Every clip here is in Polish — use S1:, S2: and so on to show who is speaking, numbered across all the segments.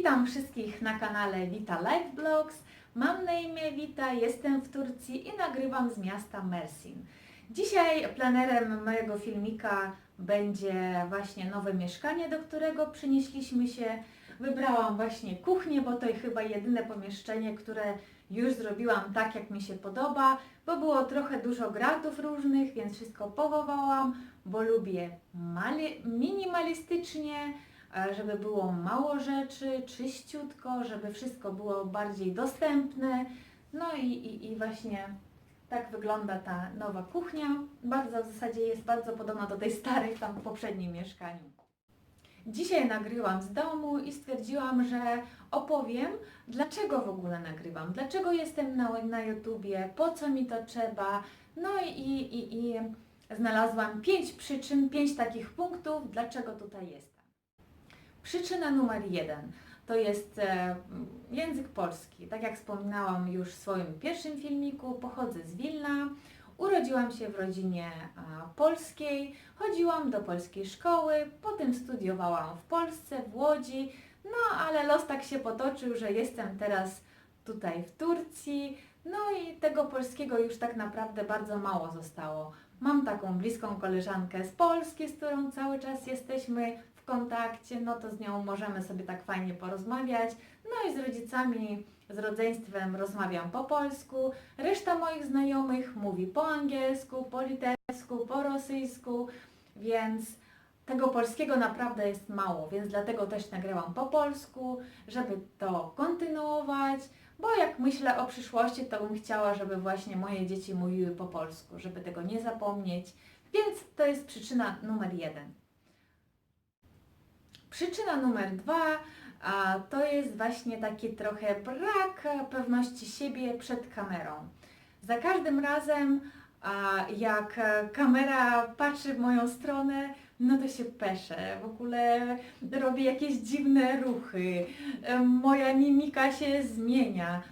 S1: Witam wszystkich na kanale Vita Life Blogs. Mam na imię Wita, jestem w Turcji i nagrywam z miasta Mersin. Dzisiaj planerem mojego filmika będzie właśnie nowe mieszkanie, do którego przynieśliśmy się. Wybrałam właśnie kuchnię, bo to chyba jedyne pomieszczenie, które już zrobiłam tak, jak mi się podoba, bo było trochę dużo gratów różnych, więc wszystko powołałam, bo lubię mali- minimalistycznie, żeby było mało rzeczy, czyściutko, żeby wszystko było bardziej dostępne. No i, i, i właśnie tak wygląda ta nowa kuchnia. Bardzo w zasadzie jest bardzo podobna do tej starej tam w poprzednim mieszkaniu. Dzisiaj nagryłam z domu i stwierdziłam, że opowiem, dlaczego w ogóle nagrywam, dlaczego jestem na, na YouTubie, po co mi to trzeba. No i, i, i znalazłam pięć przyczyn, pięć takich punktów, dlaczego tutaj jestem. Przyczyna numer jeden to jest e, język polski. Tak jak wspominałam już w swoim pierwszym filmiku, pochodzę z Wilna. Urodziłam się w rodzinie polskiej, chodziłam do polskiej szkoły, potem studiowałam w Polsce, w Łodzi, no ale los tak się potoczył, że jestem teraz tutaj w Turcji, no i tego polskiego już tak naprawdę bardzo mało zostało. Mam taką bliską koleżankę z Polski, z którą cały czas jesteśmy w kontakcie, no to z nią możemy sobie tak fajnie porozmawiać. No i z rodzicami, z rodzeństwem rozmawiam po polsku. Reszta moich znajomych mówi po angielsku, po litewsku, po rosyjsku, więc tego polskiego naprawdę jest mało, więc dlatego też nagrałam po polsku, żeby to kontynuować, bo jak myślę o przyszłości, to bym chciała, żeby właśnie moje dzieci mówiły po polsku, żeby tego nie zapomnieć. Więc to jest przyczyna numer jeden. Przyczyna numer dwa a, to jest właśnie taki trochę brak pewności siebie przed kamerą. Za każdym razem, jak kamera patrzy w moją stronę, no to się peszę, w ogóle robię jakieś dziwne ruchy, moja mimika się zmienia.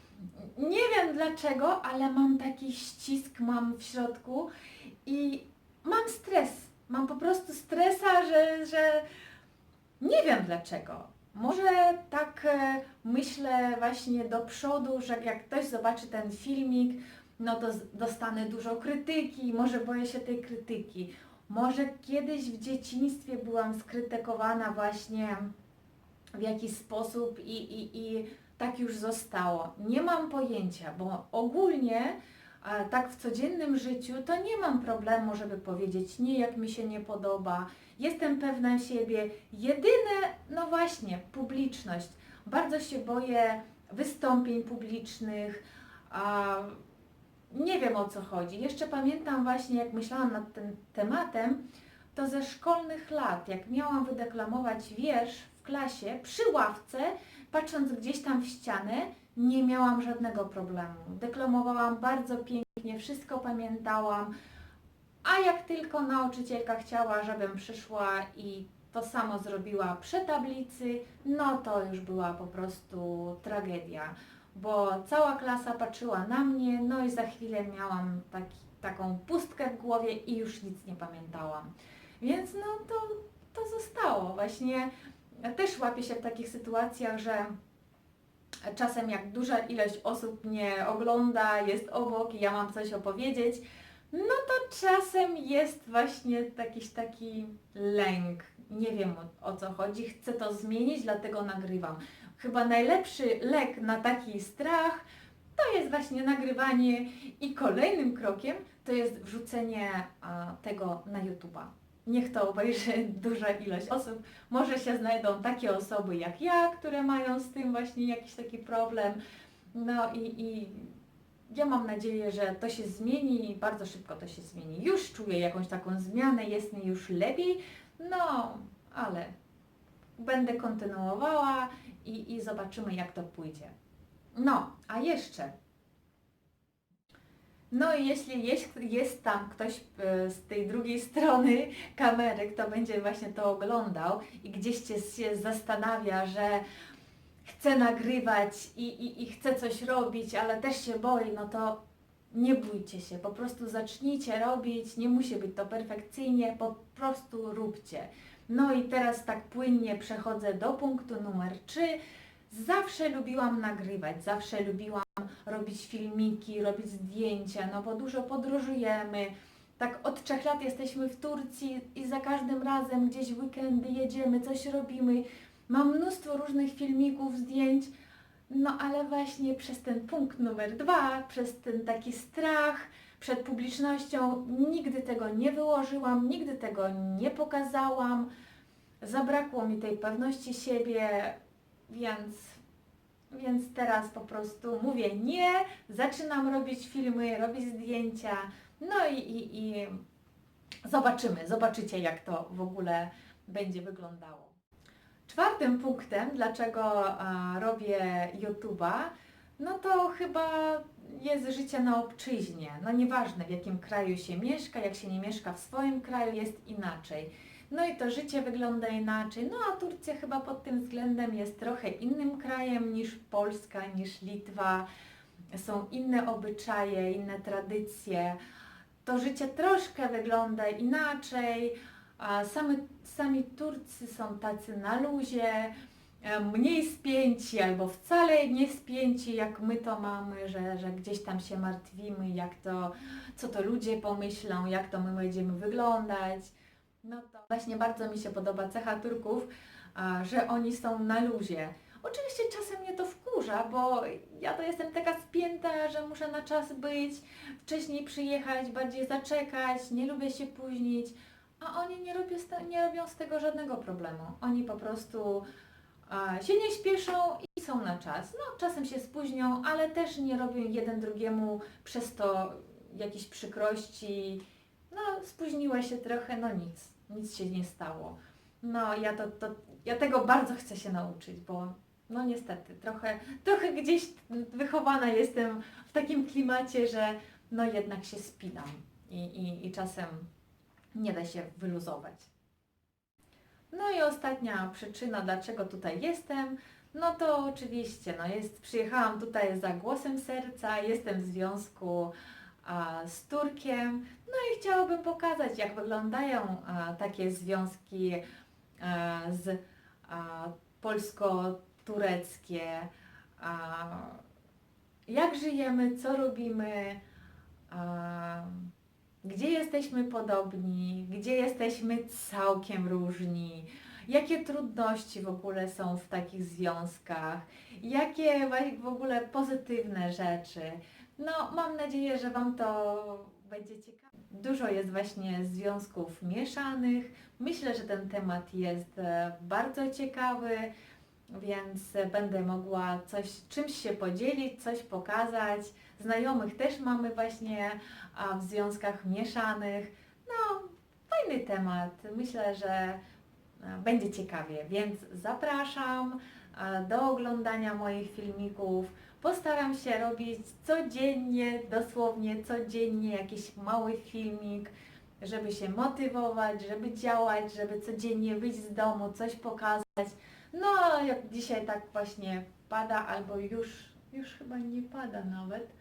S1: Nie wiem dlaczego, ale mam taki ścisk, mam w środku i mam stres. Mam po prostu stresa, że, że nie wiem dlaczego. Może tak e, myślę właśnie do przodu, że jak ktoś zobaczy ten filmik, no to dostanę dużo krytyki, może boję się tej krytyki. Może kiedyś w dzieciństwie byłam skrytykowana właśnie w jakiś sposób i, i, i tak już zostało. Nie mam pojęcia, bo ogólnie a tak w codziennym życiu to nie mam problemu, żeby powiedzieć nie, jak mi się nie podoba. Jestem pewna siebie. Jedyne, no właśnie, publiczność. Bardzo się boję wystąpień publicznych. Nie wiem o co chodzi. Jeszcze pamiętam właśnie, jak myślałam nad tym tematem, to ze szkolnych lat, jak miałam wydeklamować wiersz w klasie przy ławce, patrząc gdzieś tam w ścianę, nie miałam żadnego problemu. Deklamowałam bardzo pięknie, wszystko pamiętałam, a jak tylko nauczycielka chciała, żebym przyszła i to samo zrobiła przy tablicy, no to już była po prostu tragedia, bo cała klasa patrzyła na mnie, no i za chwilę miałam taki, taką pustkę w głowie i już nic nie pamiętałam. Więc no to, to zostało. Właśnie też łapię się w takich sytuacjach, że czasem jak duża ilość osób mnie ogląda, jest obok i ja mam coś opowiedzieć, no to czasem jest właśnie jakiś taki lęk. Nie wiem o, o co chodzi, chcę to zmienić, dlatego nagrywam. Chyba najlepszy lek na taki strach to jest właśnie nagrywanie i kolejnym krokiem to jest wrzucenie tego na YouTube'a. Niech to obejrzy duża ilość osób. Może się znajdą takie osoby jak ja, które mają z tym właśnie jakiś taki problem. No i, i ja mam nadzieję, że to się zmieni bardzo szybko to się zmieni. Już czuję jakąś taką zmianę, jest mi już lepiej, no ale będę kontynuowała i, i zobaczymy jak to pójdzie. No, a jeszcze no i jeśli jest, jest tam ktoś e, z tej drugiej strony kamery, kto będzie właśnie to oglądał i gdzieś cię się zastanawia, że chce nagrywać i, i, i chce coś robić, ale też się boi, no to nie bójcie się, po prostu zacznijcie robić, nie musi być to perfekcyjnie, po prostu róbcie. No i teraz tak płynnie przechodzę do punktu numer 3, Zawsze lubiłam nagrywać, zawsze lubiłam robić filmiki, robić zdjęcia, no bo dużo podróżujemy. Tak od trzech lat jesteśmy w Turcji i za każdym razem gdzieś w weekendy jedziemy, coś robimy. Mam mnóstwo różnych filmików, zdjęć, no ale właśnie przez ten punkt numer dwa, przez ten taki strach przed publicznością, nigdy tego nie wyłożyłam, nigdy tego nie pokazałam. Zabrakło mi tej pewności siebie, więc, więc teraz po prostu mówię nie, zaczynam robić filmy, robić zdjęcia, no i, i, i zobaczymy, zobaczycie jak to w ogóle będzie wyglądało. Czwartym punktem, dlaczego a, robię YouTube'a, no to chyba jest życie na obczyźnie. No nieważne w jakim kraju się mieszka, jak się nie mieszka w swoim kraju, jest inaczej. No i to życie wygląda inaczej. No a Turcja chyba pod tym względem jest trochę innym krajem niż Polska, niż Litwa. Są inne obyczaje, inne tradycje. To życie troszkę wygląda inaczej. A sami, sami Turcy są tacy na luzie, mniej spięci albo wcale nie spięci, jak my to mamy, że, że gdzieś tam się martwimy, jak to, co to ludzie pomyślą, jak to my będziemy wyglądać. No to właśnie bardzo mi się podoba cecha Turków, że oni są na luzie. Oczywiście czasem mnie to wkurza, bo ja to jestem taka spięta, że muszę na czas być, wcześniej przyjechać, bardziej zaczekać, nie lubię się późnić, a oni nie, robią nie robią z tego żadnego problemu. Oni po prostu się nie śpieszą i są na czas. No, czasem się spóźnią, ale też nie robią jeden drugiemu przez to jakiejś przykrości. No, spóźniła się trochę, no nic, nic się nie stało. No, ja, to, to, ja tego bardzo chcę się nauczyć, bo no niestety, trochę, trochę gdzieś wychowana jestem w takim klimacie, że no jednak się spinam i, i, i czasem nie da się wyluzować. No i ostatnia przyczyna, dlaczego tutaj jestem, no to oczywiście, no jest, przyjechałam tutaj za głosem serca, jestem w związku a, z Turkiem, no i chciałabym pokazać, jak wyglądają a, takie związki a, z polsko-tureckie, jak żyjemy, co robimy, gdzie jesteśmy podobni, gdzie jesteśmy całkiem różni, jakie trudności w ogóle są w takich związkach, jakie w ogóle pozytywne rzeczy. No, mam nadzieję, że Wam to będzie ciekawe. Dużo jest właśnie związków mieszanych. Myślę, że ten temat jest e, bardzo ciekawy, więc będę mogła coś, czymś się podzielić, coś pokazać. Znajomych też mamy właśnie w związkach mieszanych. No, fajny temat. Myślę, że e, będzie ciekawie, więc zapraszam e, do oglądania moich filmików. Postaram się robić codziennie, dosłownie codziennie jakiś mały filmik, żeby się motywować, żeby działać, żeby codziennie wyjść z domu, coś pokazać. No, jak dzisiaj tak właśnie pada, albo już, już chyba nie pada nawet,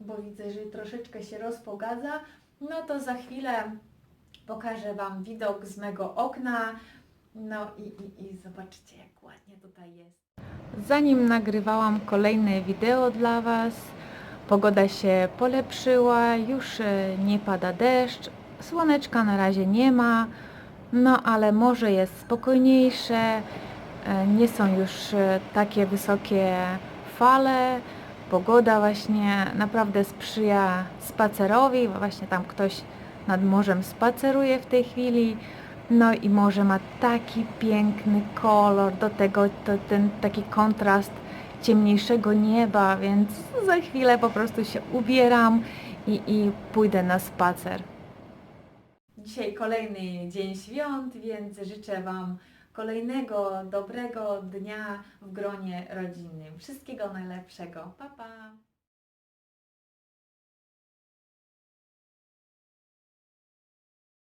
S1: bo widzę, że troszeczkę się rozpogadza, no to za chwilę pokażę Wam widok z mego okna. No i, i, i jak ładnie tutaj jest. Zanim nagrywałam kolejne wideo dla Was, pogoda się polepszyła, już e, nie pada deszcz, słoneczka na razie nie ma, no ale morze jest spokojniejsze, nie są już e, takie wysokie fale, pogoda właśnie naprawdę sprzyja spacerowi, właśnie tam ktoś nad morzem spaceruje w tej chwili. No i morze ma taki piękny kolor, do tego to ten taki kontrast ciemniejszego nieba, więc za chwilę po prostu się ubieram i, i pójdę na spacer. Dzisiaj kolejny dzień świąt, więc życzę Wam kolejnego dobrego dnia w gronie rodzinnym. Wszystkiego najlepszego. Pa, pa!